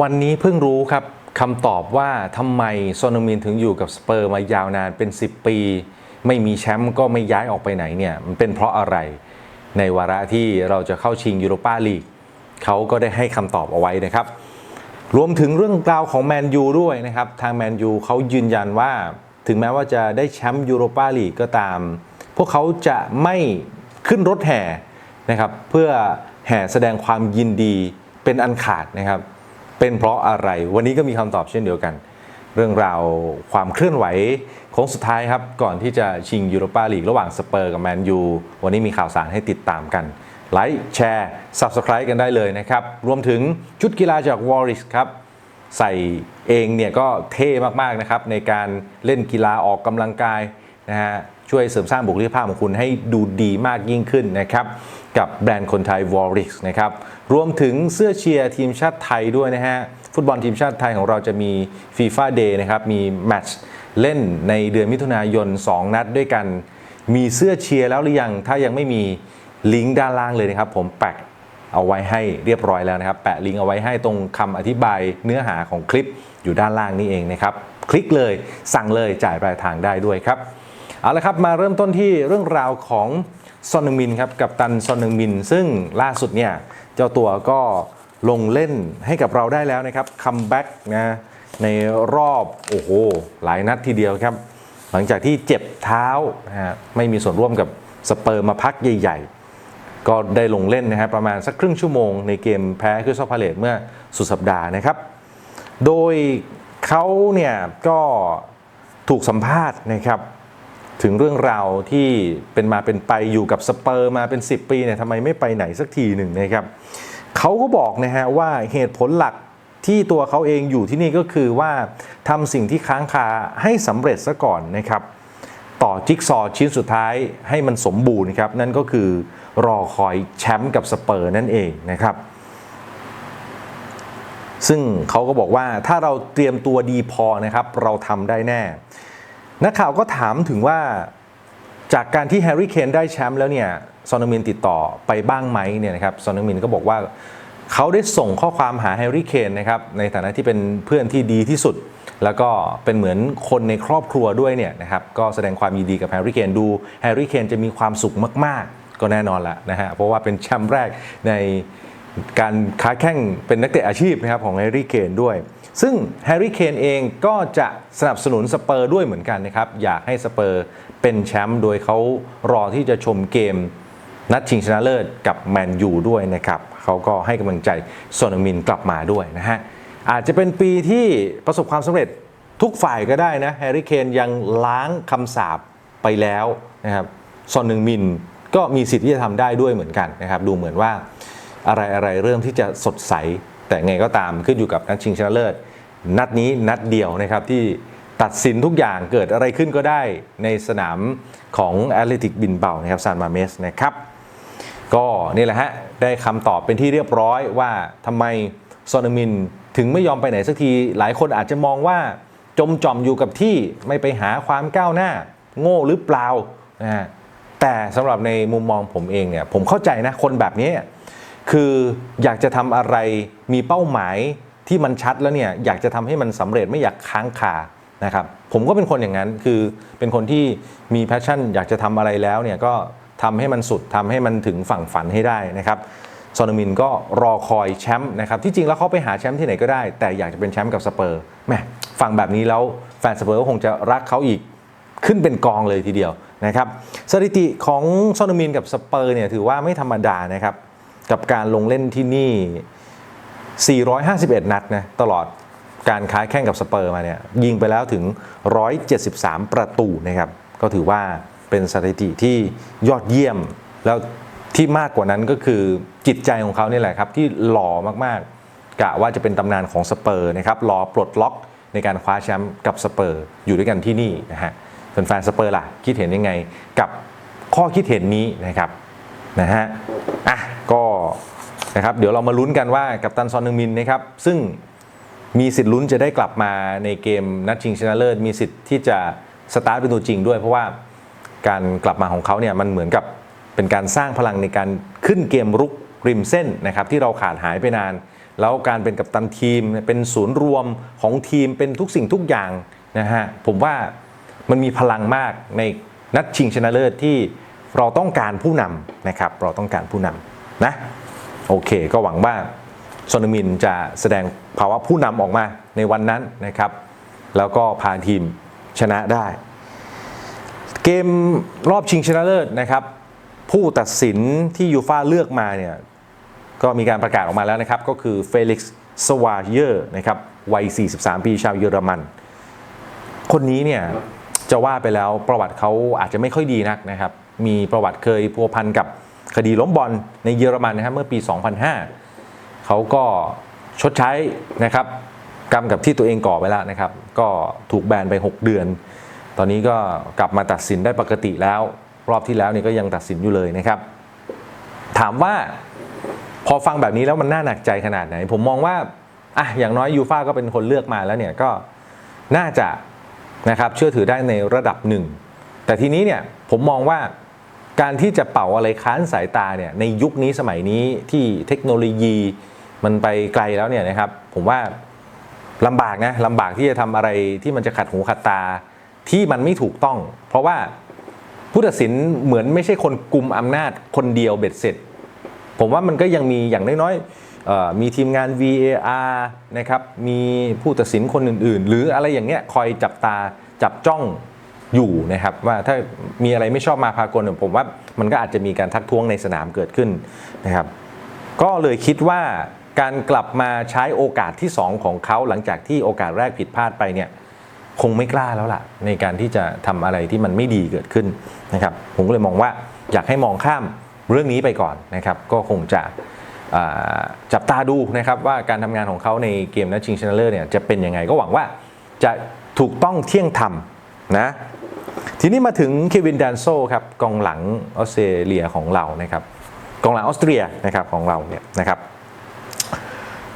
วันนี้เพิ่งรู้ครับคำตอบว่าทำไมโซนมินถึงอยู่กับสเปอร์มายาวนานเป็น 10 ปี ไม่มีแชมป์ก็ไม่ย้ายออกไปไหนเนี่ยมันเป็นเพราะอะไร ในวาระที่เราจะเข้าชิงยูโรปาลีกเขาก็ได้ให้คำตอบเอาไว้นะครับ รวมถึงเรื่องราวของแมนยูด้วยนะครับ ทางแมนยูเขายืนยันว่า ถึงแม้ว่าจะได้แชมป์ยูโรปาลีกก็ตาม พวกเขาจะไม่ขึ้นรถแห่นะครับ เพื่อแห่แสดงความยินดีเป็นอันขาดนะครับ เป็นเพราะอะไร วันนี้ก็มีคำตอบเช่นเดียวกัน เรื่องราวความเคลื่อนไหวของสุดท้ายครับ ก่อนที่จะชิงยูโรปาลีกระหว่างสเปอร์กับแมนยูวันนี้มีข่าวสารให้ติดตามกันไลค์แชร์ Subscribe กันได้เลยนะครับ รวมถึงชุดกีฬาจากวอริสครับ ใส่เองเนี่ยก็เท่มาก ๆ นะครับ ในการเล่นกีฬาออกกำลังกาย นะฮะช่วยเสริมสร้างบุคลิกภาพของคุณให้ดูดีมากยิ่งขึ้นนะครับ กับแบรนด์คนไทยวอริสนะครับรวมถึงเสื้อเชียร์ทีมชาติไทยด้วยนะฮะฟุตบอลทีมชาติไทยของเราจะมีฟีฟ่าเดย์นะครับมีแมตช์เล่นในเดือนมิถุนายน 2 นัดด้วยกัน มีเสื้อเชียร์แล้วหรือยังถ้ายังไม่มีลิงก์ด้านล่างเลยนะครับผมแปะเอาไว้ให้เรียบร้อยแล้วนะครับ แปะลิงก์เอาไว้ให้ตรงคำอธิบายเนื้อหาของคลิปอยู่ด้านล่างนี่เองนะครับ คลิกเลยสั่งเลยจ่ายปลายทางได้ด้วยครับ เอาละครับมาเริ่มต้นที่เรื่องราวของซอนนึงมินครับกับตันซอนนึงมิน ซึ่งล่าสุดเนี่ยเจ้าตัวก็ลงเล่นให้กับเราได้แล้วนะครับคัมแบ็กนะในรอบโอ้โหหลายนัดทีเดียวครับ หลังจากที่เจ็บเท้านะฮะไม่มีส่วนร่วมกับสเปอร์มาพักใหญ่ ๆ ก็ได้ลงเล่นนะครับประมาณสักครึ่งชั่วโมงในเกมแพ้คริสตัลพาเลตเมื่อสุดสัปดาห์นะครับ โดยเขาเนี่ยก็ถูกสัมภาษณ์นะครับ ถึงเรื่องราวที่เป็นมาเป็นไปอยู่กับสเปอร์มาเป็น 10 ปีเนี่ยทำไมไม่ไปไหนสักทีหนึ่งนะครับเขาก็บอกนะฮะว่าเหตุผลหลักที่ตัวเขาเองอยู่ที่นี่ก็คือว่าทำสิ่งที่ค้างคาให้สำเร็จซะก่อนนะครับ ต่อจิ๊กซอชิ้นสุดท้ายให้มันสมบูรณ์ครับ นั่นก็คือรอคอยแชมป์กับสเปอร์นั่นเองนะครับ ซึ่งเขาก็บอกว่าถ้าเราเตรียมตัวดีพอนะครับ เราทำได้แน่ นักข่าวก็ถามถึงว่าจากการที่แฮร์รี่เคนได้แชมป์แล้วเนี่ยซอนมินติดต่อไปบ้างไหมเนี่ยนะครับซอนมินก็บอกว่าเขาได้ส่งข้อความหาแฮร์รี่เคนนะครับในฐานะที่เป็นเพื่อนที่ดีที่สุด แล้วก็เป็นเหมือนคนในครอบครัวด้วยเนี่ยนะครับก็แสดงความยินดีกับแฮร์รี่เคนดูแฮร์รี่เคนจะมีความสุขมาก ๆ ก็แน่นอนละนะฮะเพราะว่าเป็นแชมป์แรกในการค้าแข่งเป็นนักเตะอาชีพนะครับของแฮร์รี่เคนด้วย ซึ่งแฮร์รี่เคนเองก็จะสนับสนุนสเปอร์ด้วยเหมือนกันนะครับ อยากให้สเปอร์เป็นแชมป์โดยเขารอที่จะชมเกม นัดชิงชนะเลิศกับแมนยูด้วยนะครับเขาก็ให้กำลังใจโซนมินกลับมาด้วยนะฮะอาจจะเป็นปีที่ประสบความสำเร็จทุกฝ่ายก็ได้นะแฮร์รี่เคนยังล้างคำสาปไปแล้วนะครับซอนนึงมินก็มีสิทธิ์ที่จะทำได้ด้วยเหมือนกันนะครับ ดูเหมือนว่าอะไรอะไรเริ่มที่จะสดใส แต่ไงก็ตามขึ้นอยู่กับนัดชิงชนะเลิศ นัดนี้นัดเดียวนะครับที่ตัดสินทุกอย่างเกิดอะไรขึ้นก็ได้ในสนามของแอตเลติกบินเบานะครับซานมาเมสนะครับ ก็นี่แหละฮะ ได้คำตอบเป็นที่เรียบร้อยว่าทำไมซอนมินถึงไม่ยอมไปไหนสักที หลายคนอาจจะมองว่าจมจอมอยู่กับที่ไม่ไปหาความก้าวหน้า โง่หรือเปล่านะฮะแต่สำหรับในมุมมองผมเองเนี่ยผมเข้าใจนะคนแบบนี้คืออยากจะทำอะไรมีเป้าหมาย ที่มันชัดแล้วเนี่ยอยากจะทำให้มันสำเร็จไม่อยากค้างคานะครับผมก็เป็นคนอย่างนั้นคือเป็นคนที่มีแพชชั่น อยากจะทำอะไรแล้วเนี่ยก็ทำให้มันสุดทำให้มันถึงฝั่งฝันให้ได้นะครับซอนมินก็รอคอยแชมป์นะครับที่จริงแล้วเขาไปหาแชมป์ที่ไหนก็ได้ แต่อยากจะเป็นแชมป์กับสเปอร์แหมฟังแบบนี้แล้วแฟนสเปอร์ก็คงจะรักเขาอีกขึ้นเป็นกองเลยทีเดียวนะครับสถิติของซอนมินกับสเปอร์เนี่ยถือว่าไม่ธรรมดานะครับกับการลงเล่นที่นี่ 451 นัดนะตลอดการค้าแข่งกับสเปอร์มาเนี่ยยิงไปแล้วถึง 173 ประตูนะครับก็ถือว่าเป็นสถิติที่ยอดเยี่ยม แล้วที่มากกว่านั้นก็คือจิตใจของเขาเนี่แหละครับที่หล่อมากๆกะว่าจะเป็นตำนานของสเปอร์นะครับรอปลดล็อกในการคว้าแชมป์กับสเปอร์อยู่ด้วยกันที่นี่นะฮะแฟนๆสเปอร์ล่ะคิดเห็นยังไงกับข้อคิดเห็นนี้นะครับนะฮะอะก็ นะครับเดี๋ยวเรามาลุ้นกันว่ากับตันซอนนึงมินนะครับซึ่งมีสิทธิ์ลุ้นจะได้กลับมาในเกมนัดชิงชนะเลิศมีสิทธิ์ที่จะสตาร์ทเป็นตัวจริงด้วยเพราะว่าการกลับมาของเขาเนี่ยมันเหมือนกับเป็นการสร้างพลังในการขึ้นเกมรุกริมเส้นนะครับที่เราขาดหายไปนาน แล้วการเป็นกัปตันทีมเป็นศูนย์รวมของทีมเป็นทุกสิ่งทุกอย่างนะฮะผมว่ามันมีพลังมากในนัดชิงชนะเลิศที่เราต้องการผู้นำนะครับเราต้องการผู้นำนะ โอเค ก็หวังว่าซอนมินจะแสดงภาวะผู้นำออกมาในวันนั้นนะครับ แล้วก็พาทีมชนะได้ เกมรอบชิงชนะเลิศนะครับ ผู้ตัดสินที่ยูฟ่าเลือกมาเนี่ยก็มีการประกาศออกมาแล้วนะครับ ก็คือเฟลิกซ์สวาเยอร์นะครับวัย 43 ปีชาวเยอรมัน คนนี้เนี่ยจะว่าไปแล้วประวัติเขาอาจจะไม่ค่อยดีนักนะครับ มีประวัติเคยพัวพันกับ คดีล้มบอลในเยอรมันนะครับเมื่อปี 2005 เขาก็ชดใช้นะครับกรรมกับที่ตัวเองก่อไว้แล้วนะครับ ก็ถูกแบนไป 6 เดือน ตอนนี้ก็กลับมาตัดสินได้ปกติแล้ว รอบที่แล้วนี่ก็ยังตัดสินอยู่เลยนะครับ ถามว่าพอฟังแบบนี้แล้วมันน่าหนักใจขนาดไหน ผมมองว่าอะอย่างน้อยยูฟ่าก็เป็นคนเลือกมาแล้วเนี่ยก็น่าจะนะครับเชื่อถือได้ในระดับหนึ่งแต่ทีนี้เนี่ยผมมองว่า การที่จะเป่าอะไรค้านสายตาเนี่ยในยุคนี้สมัยนี้ที่เทคโนโลยีมันไปไกลแล้วเนี่ยนะครับ ผมว่าลำบากนะลำบากที่จะทำอะไรที่มันจะขัดหูขัดตาที่มันไม่ถูกต้อง เพราะว่าผู้ตัดสินเหมือนไม่ใช่คนกลุ่มอำนาจคนเดียวเบ็ดเสร็จ ผมว่ามันก็ยังมีอย่างน้อยๆมีทีมงาน VAR นะครับมีผู้ตัดสินคนอื่น ๆ หรืออะไรอย่างเงี้ยคอยจับตาจับจ้อง อยู่นะครับว่าถ้ามีอะไรไม่ชอบมาพากลผมว่ามันก็อาจจะมีการทักท้วงในสนามเกิดขึ้นนะครับ ก็เลยคิดว่าการกลับมาใช้โอกาสที่ 2 ของเขาหลังจากที่โอกาสแรกผิดพลาดไปเนี่ยคงไม่กล้าแล้วล่ะ ในการที่จะทำอะไรที่มันไม่ดีเกิดขึ้นนะครับ ผมก็เลยมองว่าอยากให้มองข้ามเรื่องนี้ไปก่อนนะครับ ก็คงจะจับตาดูนะครับว่าการทำงานของเขาในเกมนัดชิงชนะเลิศเนี่ยจะเป็นยังไงก็หวังว่าจะถูกต้องเที่ยงธรรมนะ ทีนี้มาถึงเควินแดนโซครับกองหลังออสเตรเลียของเรานะครับกองหลังออสเตรียนะครับของเราเนี่ยนะครับ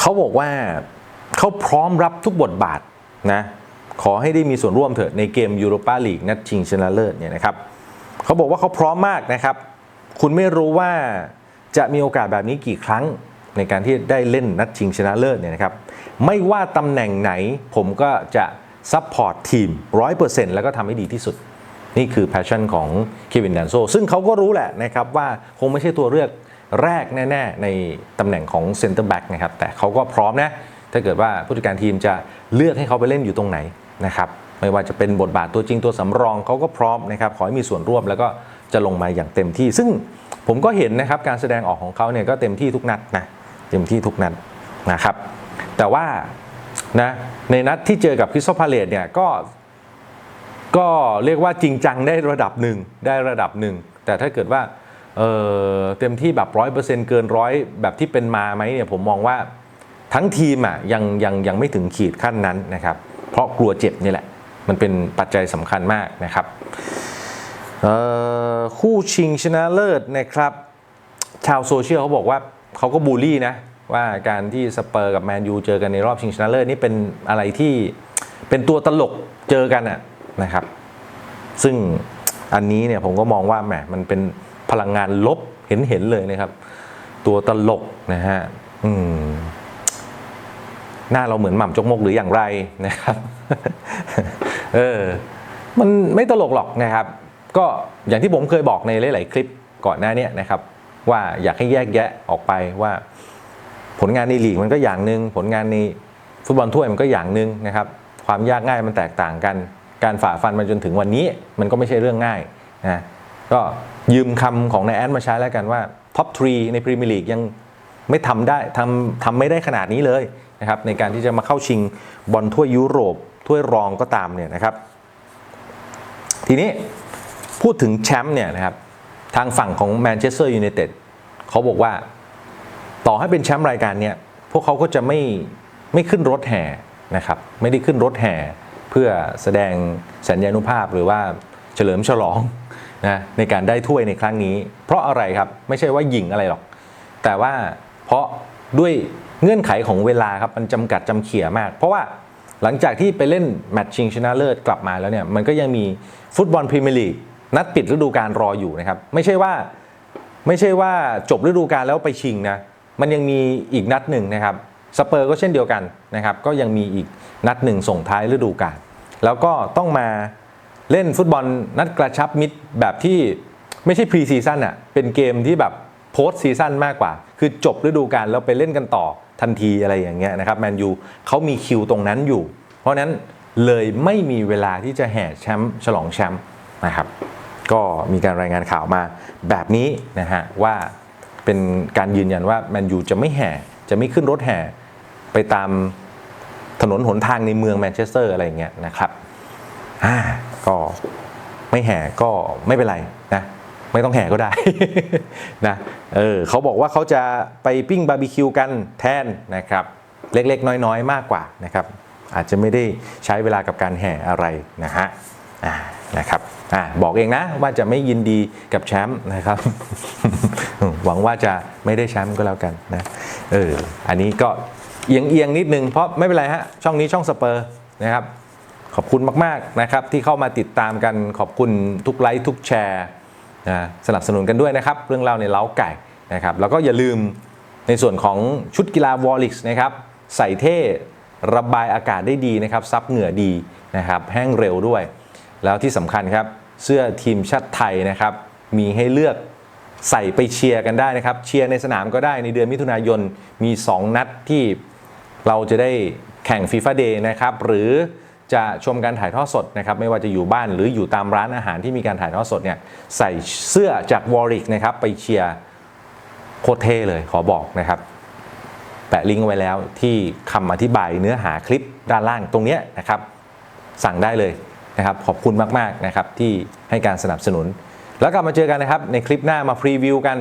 เขาบอกว่าเขาพร้อมรับทุกบทบาทนะขอให้ได้มีส่วนร่วมเถอะในเกมยูโรปาลีกนัดชิงชนะเลิศเนี่ยนะครับเขาบอกว่าเขาพร้อมมากนะครับ คุณไม่รู้ว่าจะมีโอกาสแบบนี้กี่ครั้งในการที่ได้เล่นนัดชิงชนะเลิศเนี่ยนะครับไม่ว่าตำแหน่งไหนผมก็จะซัพพอร์ตทีม 100%แล้วก็ทำให้ดีที่สุด นี่คือแพชชั่นของเควินแดนโซซึ่งเขาก็รู้แหละนะครับว่าคงไม่ใช่ตัวเลือกแรกแน่ ๆ ในตำแหน่งของเซนเตอร์แบ็กนะครับแต่เขาก็พร้อมนะ ถ้าเกิดว่าผู้จัดการทีมจะเลือกให้เขาไปเล่นอยู่ตรงไหนนะครับไม่ว่าจะเป็นบทบาทตัวจริงตัวสำรองเขาก็พร้อมนะครับขอให้มีส่วนร่วมแล้วก็จะลงมาอย่างเต็มที่ ซึ่งผมก็เห็นนะครับการแสดงออกของเขาเนี่ยก็เต็มที่ทุกนัดนะเต็มที่ทุกนัดนะครับแต่ว่านะในนัดที่เจอกับคริสโตพาเลตเนี่ยก็ ก็เรียกว่าจริงจังได้ระดับหนึ่งได้ระดับหนึ่ง แต่ถ้าเกิดว่าเเต็มที่แบบร้อยเปอร์เซ็นต์เกินร้อยแบบที่เป็นมาไหมเนี่ยผมมองว่าทั้งทีมอะยังยังยังไม่ถึงขีดขั้นนั้นนะครับ เพราะกลัวเจ็บนี่แหละ มันเป็นปัจจัยสำคัญมากนะครับคู่ชิงชนะเลิศนะครับ ชาวโซเชียลเขาบอกว่าเขาก็บูลลี่นะว่าการที่สเปอร์กับแมนยูเจอกันในรอบชิงชนะเลิศนี่เป็นอะไรที่เป็นตัวตลกเจอกันอะ นะครับ ซึ่งอันนี้เนี่ยผมก็มองว่าแหมมันเป็นพลังงานลบเห็นเห็นๆเลยนะครับ ตัวตลกนะฮะอืมหน้าเราเหมือนหม่ำจกมกหรืออย่างไรนะครับ เออ มันไม่ตลกหรอกนะครับ ก็อย่างที่ผมเคยบอกในหลาย ๆ คลิปก่อนหน้านี้นะครับ ว่าอยากให้แยกแยะออกไปว่า ผลงานในลีกมันก็อย่างหนึ่งผลงานในฟุตบอลถ้วยมันก็อย่างหนึ่งนะครับ ความยากง่ายมันแตกต่างกัน การฝ่าฟันมาจนถึงวันนี้มันก็ไม่ใช่เรื่องง่ายนะก็ยืมคำของนายแอนมาใช้แล้วกันว่าท็อปทรีในพรีเมียร์ลีกยังไม่ทำได้ทำทำไม่ได้ขนาดนี้เลยนะครับในการที่จะมาเข้าชิงบอลถ้วยยุโรปถ้วยรองก็ตามเนี่ยนะครับ ทีนี้พูดถึงแชมป์เนี่ยนะครับทางฝั่งของแมนเชสเตอร์ยูไนเต็ดเขาบอกว่า ต่อให้เป็นแชมป์รายการเนี่ยพวกเขาก็จะไม่ไม่ขึ้นรถแห่นะครับ ไม่ได้ขึ้นรถแห่ เพื่อแสดงสัญญานุภาพหรือว่าเฉลิมฉลองนะในการได้ถ้วยในครั้งนี้ เพราะอะไรครับไม่ใช่ว่าหยิงอะไรหรอก แต่ว่าเพราะด้วยเงื่อนไขของเวลาครับมันจำกัดจำเขี่ยมาก เพราะว่าหลังจากที่ไปเล่นแมตช์ชิงชนะเลิศกลับมาแล้วเนี่ยมันก็ยังมีฟุตบอลพรีเมียร์ลีกนัดปิดฤดูกาลรออยู่นะครับ ไม่ใช่ว่าไม่ใช่ว่าจบฤดูกาลแล้วไปชิงนะมันยังมีอีกนัดหนึ่งนะครับสเปอร์ก็เช่นเดียวกันนะครับ ก็ยังมีอีก นัดหนึ่งส่งท้ายฤดูกาลแล้วก็ต้องมาเล่นฟุตบอลนัดกระชับมิตรแบบที่ไม่ใช่พรีซีซั่นอะเป็นเกมที่แบบโพสซีซั่นมากกว่า คือจบฤดูกาลแล้วไปเล่นกันต่อทันทีอะไรอย่างเงี้ยนะครับแมนยูเขามีคิวตรงนั้นอยู่ เพราะนั้นเลยไม่มีเวลาที่จะแห่แชมป์ฉลองแชมป์นะครับ ก็มีการรายงานข่าวมาแบบนี้นะฮะว่าเป็นการยืนยันว่าแมนยูจะไม่แห่จะไม่ขึ้นรถแห่ไปตาม ถนนหนทางในเมืองแมนเชสเตอร์อะไรอย่างเงี้ยนะครับอ่าก็ไม่แห่ก็ไม่เป็นไรนะไม่ต้องแห่ก็ได้นะเออเขาบอกว่าเขาจะไปปิ้งบาร์บีคิวกันแทนนะครับเล็กๆ น้อยๆ มากกว่านะครับอาจจะไม่ได้ใช้เวลากับการแห่อะไรนะฮะอ่านะครับอ่าบอกเองนะว่าจะไม่ยินดีกับแชมป์นะครับ หวังว่าจะไม่ได้แชมป์ก็แล้วกันนะเอออันนี้ก็ เอียงเอียงๆนิดนึงเพราะไม่เป็นไรฮะช่องนี้ช่องสเปอร์นะครับขอบคุณมากๆนะครับที่เข้ามาติดตามกันขอบคุณทุกไลค์ทุกแชร์นะสนับสนุนกันด้วยนะครับ เรื่องเล่าในเล้าไก่นะครับแล้วก็อย่าลืมในส่วนของชุดกีฬาวอลลิกนะครับใส่เท่ระบายอากาศได้ดีนะครับซับเหงื่อดีนะครับแห้งเร็วด้วย แล้วที่สำคัญครับเสื้อทีมชาติไทยนะครับมีให้เลือกใส่ไปเชียร์กันได้นะครับ เชียร์ในสนามก็ได้ในเดือนมิถุนายนมี 2 นัดที่ เราจะได้แข่งฟีฟ่าเดย์นะครับ หรือจะชมการถ่ายทอดสดนะครับไม่ว่าจะอยู่บ้านหรืออยู่ตามร้านอาหารที่มีการถ่ายทอดสดเนี่ยใส่เสื้อจากวอริกนะครับไปเชียร์โคตรเท่เลยขอบอกนะครับ แปะลิงก์ไว้แล้วที่คำอธิบายเนื้อหาคลิปด้านล่างตรงนี้นะครับ สั่งได้เลยนะครับขอบคุณมากๆนะครับที่ให้การสนับสนุน แล้วกลับมาเจอกันนะครับในคลิปหน้ามาพรีวิวกัน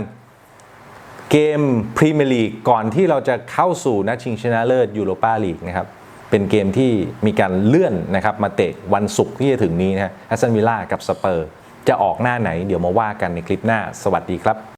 เกมพรีเมียร์ลีกก่อนที่เราจะเข้าสู่นัดชิงชนะเลิศยูโรปาลีกนะครับเป็นเกมที่มีการเลื่อนนะครับมาเตะวันศุกร์ที่จะถึงนี้นะฮะแอสตันวิลล่ากับสเปอร์ จะออกหน้าไหนเดี๋ยวมาว่ากันในคลิปหน้า สวัสดีครับ